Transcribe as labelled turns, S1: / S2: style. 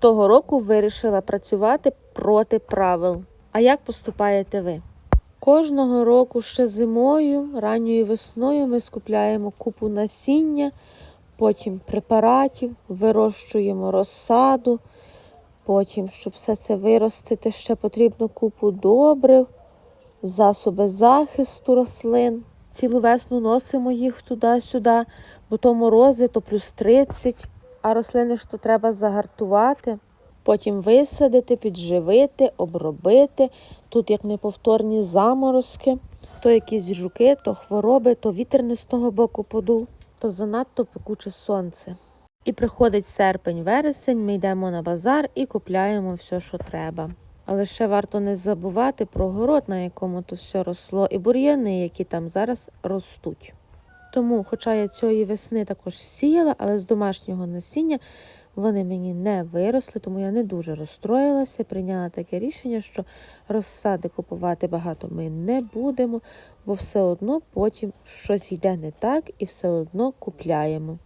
S1: Того року вирішила працювати проти правил. А як поступаєте ви? Кожного року ще зимою, ранньою весною ми скупляємо купу насіння, потім препаратів, вирощуємо розсаду. Потім, щоб все це виростити, ще потрібно купу добрив, засоби захисту рослин. Цілу весну носимо їх туди-сюди, бо то морози, то плюс 30, а рослини ж то треба загартувати. Потім висадити, підживити, обробити. Тут як неповторні заморозки, то якісь жуки, то хвороби, то вітер не з того боку подув, то занадто пекуче сонце. І приходить серпень-вересень, ми йдемо на базар і купляємо все, що треба. Але ще варто не забувати про город, на якому то все росло, і бур'яни, які там зараз ростуть. Тому, хоча я цієї весни також сіяла, але з домашнього насіння вони мені не виросли, тому я не дуже розстроїлася, прийняла таке рішення, що розсади купувати багато ми не будемо, бо все одно потім щось йде не так і все одно купляємо.